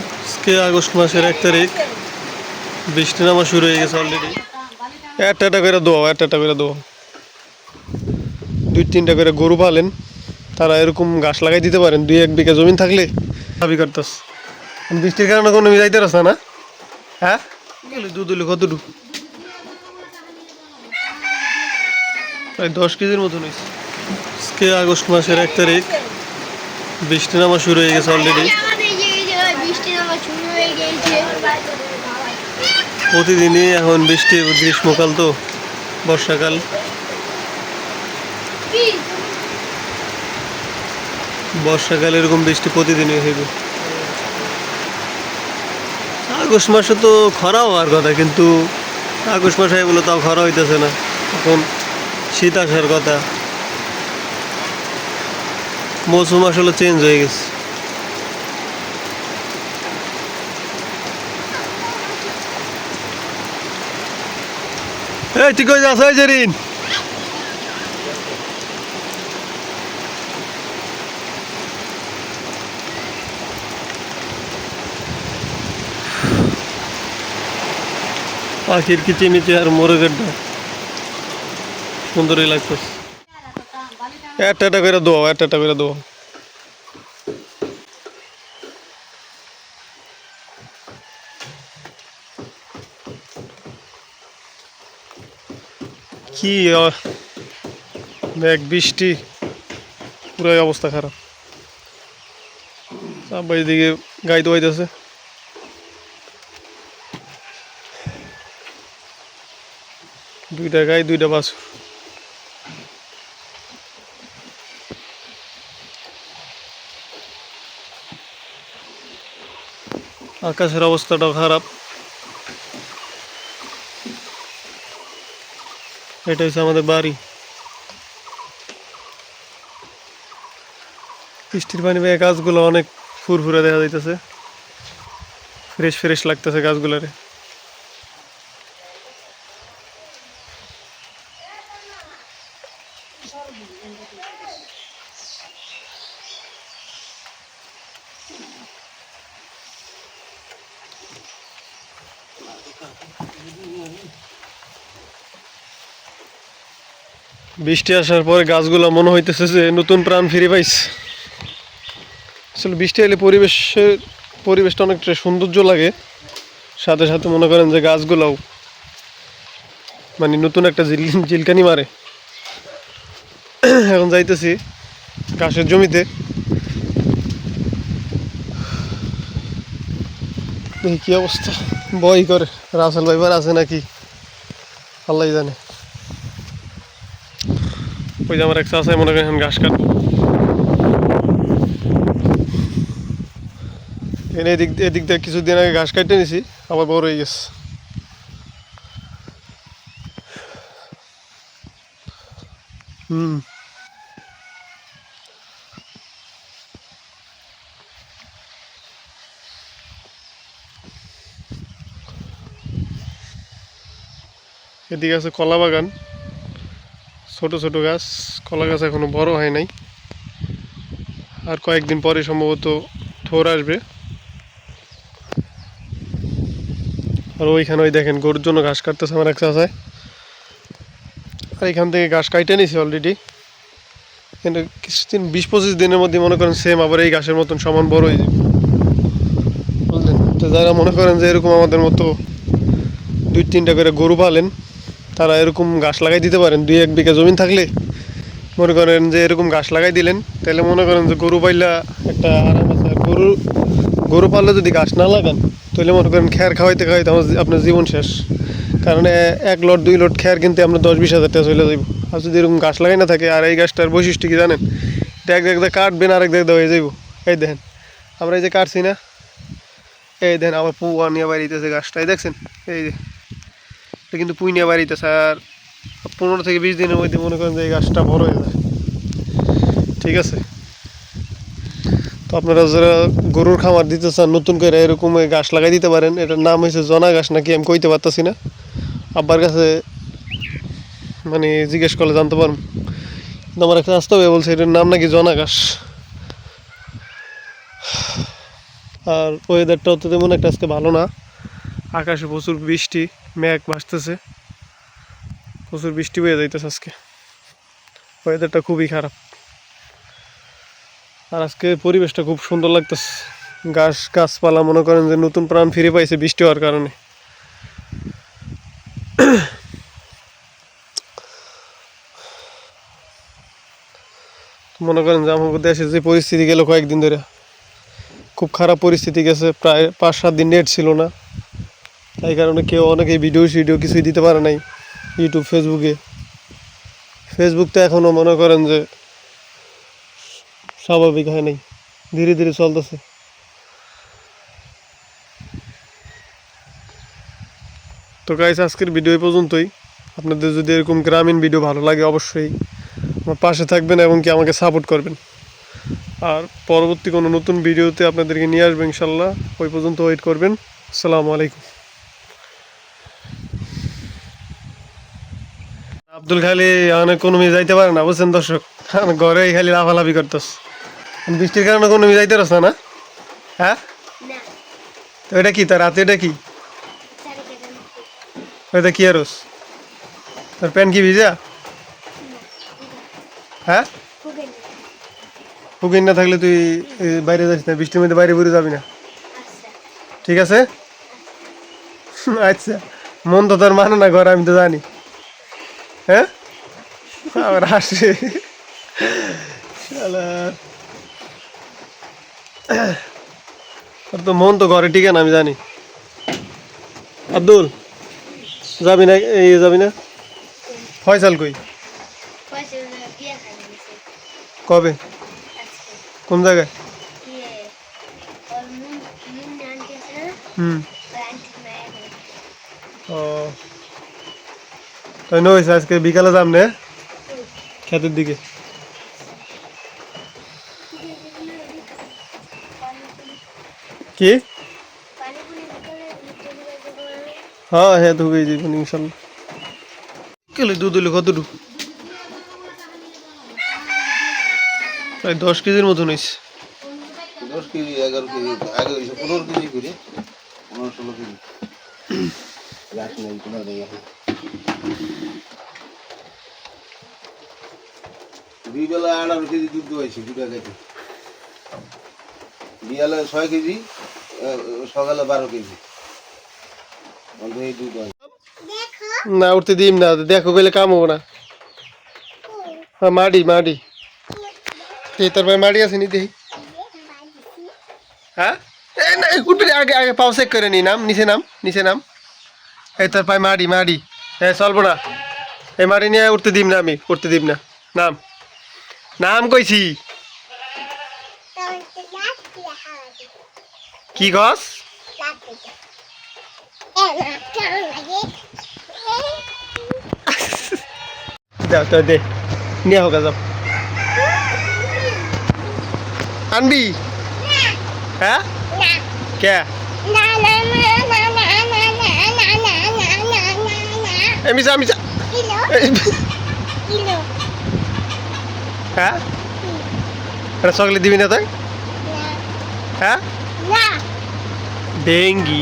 আজকে আগস্ট মাসের এক তারিখ। বৃষ্টি নামা শুরু হয়ে গেছে অলরেডি একটা একটা করে দোয়া, একটা একটা করে দোয়া। দুই তিনটা করে গরু পালেন, তারা এরকম গাছ লাগাই দিতে পারেন, দুই এক বিঘা জমিন থাকলে। দাবি করতেস। বৃষ্টির কারণে কোনো মিলাইতে রাস না। হ্যাঁ? গেলে দুধ হলে কতটুকু? প্রায় দশ কেজির মতন হয়েছে আজকে আগস্ট মাসের এক তারিখ। বৃষ্টি নামা শুরু হয়ে গেছে অলরেডি আমাদের যে এই জায়গায় বৃষ্টি নামা শুরু হয়ে গিয়েছে প্রতিদিনই এখন বৃষ্টি গ্রীষ্মকাল তো, বর্ষাকাল। বর্ষাকালে এরকম বৃষ্টি প্রতিদিনই হইবে। আগস্ট মাসে তো খরা হওয়ার কথা, কিন্তু আগস্ট মাসে এগুলো তাও খরা হইতেছে না। এখন শীত আসার কথা। মৌসুম আসলে চেঞ্জ হয়ে গেছে। এই তুই কই যাস ওই জেরিন পাখির কিচিমিচি আর মোরগের ডাক। সুন্দরই লাগতেছে একটা একটা করে দোয়া একটা একটা করে দোয়া কি মেঘ, বৃষ্টি, পুরাই অবস্থা খারাপ। আব্বা এদিকে গাই দোয়াইতেছে দুইটা গাই দুইটা বাছুর আকাশের অবস্থাটাও খারাপ। এটা হচ্ছে আমাদের বাড়ি বৃষ্টির পানি পেয়ে গাছগুলো অনেক ফুরফুরে দেখা যাইতেছে ফ্রেশ ফ্রেশ লাগতেছে গাছগুলারে বৃষ্টি আসার পরে গাছগুলো মনে হইতেছে যে নতুন প্রাণ ফিরে পাইছে। আসলে বৃষ্টি এলে পরিবেশের পরিবেশটা অনেকটা সৌন্দর্য লাগে। সাথে সাথে মনে করেন যে গাছগুলোও মানে নতুন একটা জিল জিলকানি মারে। এখন যাইতেছি ঘাসের জমিতে। কি অবস্থা। বই করে। রাসেল ভাইবার আছে নাকি? আল্লাহ জানে। ওই যে আমার এক চাষায় মনে করেন ঘাস কাটবো। এনে এদিক এদিক দিয়ে কিছুদিন আগে ঘাস কাটতে নিছি, আবার বড় হয়ে গেছে। হুম। এদিকে আছে কলা বাগান। ছোট ছোট গাছ, কলা গাছ এখনও বড় হয় নাই। আর কয়েকদিন পরে সম্ভবত থোর আসবে। আর ওইখানে ওই দেখেন গরুর জন্য ঘাস কাটতেছে আমার এক চাষায় আর এখান থেকে ঘাস কাইটে নিছি অলরেডি কিন্তু কিছুদিন, বিশ পঁচিশ দিনের মধ্যে মনে করেন সেম আবার এই ঘাসের মতন সমান বড় হয়ে যাবে। বুঝলেন? তো যারা মনে করেন যে এরকম আমাদের মতো দুই তিনটা করে গরু পালেন তারা এরকম গাছ লাগাই দিতে পারেন, দুই এক বিঘা জমিন থাকলে। মনে করেন যে এরকম গাছ লাগাই দিলেন, তাহলে মনে করেন যে গরু পাইলা একটা আরাম আছে। আর গরু গরু পাললে যদি গাছ না লাগান, তাহলে মনে করেন খ্যার খাওয়াইতে খাওয়াইতে আমার আপনার জীবন শেষ। কারণ এক লট, দুই লট খ্যার কিনতে আপনার দশ বিশ হাজার টাকা চলে যাইব। আর যদি এরকম গাছ লাগাই না থাকে, আর এই গাছটার বৈশিষ্ট্য কি জানেন? এক দেখতে কাটবেন আর এক দেখতে হয়ে যাইব। এই দেখেন, আমরা এই যে কাটছি না, এই দেখেন আমার পুয়া নিয়ে বাড়িতেছে গাছটা এই দেখছেন? এই যে এটা কিন্তু পুই বাড়িতে আর পনেরো থেকে বিশ দিনের মধ্যে মনে করেন যে এই গাছটা বড় হয়ে যায়। ঠিক আছে? তো আপনারা যারা গরুর খামার দিতে চান, নতুন করে এরকম গাছ লাগাই দিতে পারেন। এটার নাম হয়েছে জনা গাছ, নাকি আমি কইতে পারতাছি না। আব্বার কাছে মানে জিজ্ঞেস করলে জানতে পারব। কিন্তু আমার একটা আসতে হবে বলছে, এটার নাম নাকি জনা গাছ। আর ওয়েদারটাও তো তেমন একটা আজকে ভালো না। আকাশে প্রচুর বৃষ্টি, মেঘ ভাসতেছে। প্রচুর বৃষ্টি হয়ে যাইতেছে আজকে। ওয়েদারটা খুবই খারাপ। আর আজকে পরিবেশটা খুব সুন্দর লাগতেছে। গাছ, গাছপালা মনে করেন যে নতুন প্রাণ ফিরে পাইছে বৃষ্টি হওয়ার কারণে। মনে করেন যে আমাদের দেশে যে পরিস্থিতি গেল কয়েকদিন ধরে, খুব খারাপ পরিস্থিতি গেছে। প্রায় পাঁচ সাত দিন নেট ছিল না। তাই কারণে কেউ অনেকেই ভিডিও সিডিও কিছুই দিতে পারে নাই ইউটিউব, ফেসবুকে। ফেসবুক তো এখনও মনে করেন যে স্বাভাবিক হয় নাই, ধীরে ধীরে চলতেছে। তো গাইস আজকের ভিডিও পর্যন্তই। আপনাদের যদি এরকম গ্রামীণ ভিডিও ভালো লাগে অবশ্যই আমার পাশে থাকবেন এবং কি আমাকে সাপোর্ট করবেন। আর পরবর্তী কোনো নতুন ভিডিওতে আপনাদেরকে নিয়ে আসব ইনশাল্লাহ। ওই পর্যন্ত ওয়েট করবেন। আসসালামু আলাইকুম। আব্দুল খালি অনেক কোনো মেয়ে যাইতে পারে না বুঝছেন দর্শক? ঘরে খালি লাফালাফি করতেস বৃষ্টির কারণে কোনো মেয়ে যাইতে পারছ না? হ্যাঁ? না। তো এটা কি তার রাতে এটা কি? ওইটা কি আরস তোর প্যান্ট কি ভিজা? হ্যাঁ? হুকিন না থাকলে তুই বাইরে যাস না বৃষ্টির মধ্যে বাইরে বেরো যাবি না। আচ্ছা। ঠিক আছে? আচ্ছা। মন তো তোর মানে না ঘর আমি তো জানি। হ্যাঁ? আবার হাসে। তো মন তো ঘরে টিকে না আমি জানি। আব্দুল যাবি না এই যাবি না? ফয়সাল কই? কবে? কোন জায়গায়? ইয়ে হুম। ও। নইস আজকে বিকালে যাম নে। ক্ষেতের দিকে। কি? যাব হ্যাঁ হ্যাঁ তো হয়ে যাবেন ইনশাল্লাহ। কিলো দুধ হইল কতটুকু? প্রায় দশ কেজির মতন হয়েছে দশ কেজি এগারো কেজি আগে হয়েছে পনেরো কেজি করে পনেরো ষোলো কেজি রাখ নেই কোনো নেই এখন দুই বেলা আঠারো কেজি দুধ দোয়াইছি দুটা কেজি। বিয়ালে ছয় কেজি সকালে বারো কেজি। এই দুধ হয় না উঠতে দিম না দেখো বেলে কাম হব না। হ্যাঁ মাটি মাটি তোর ভাই মাটি আছে নি দেখি হ্যাঁ? উঠবি আগে আগে পাও চেক করে নি নাম নিচে নাম নিচে নাম। এই তোর পায়ে মাটি মাটি হ্যাঁ চলবো না। এই মাটি নিয়ে উঠতে দিম না আমি উঠতে দিম না। নাম। নাম কইছি। কি গছ? দাও তো দে। নিয়ে হোক যাও। আনবি? হ্যাঁ? কে? এমি যা আমি যা হ্যাঁ? এটা চকলেট দিবি না তাই? হ্যাঁ? ডেঙ্গি।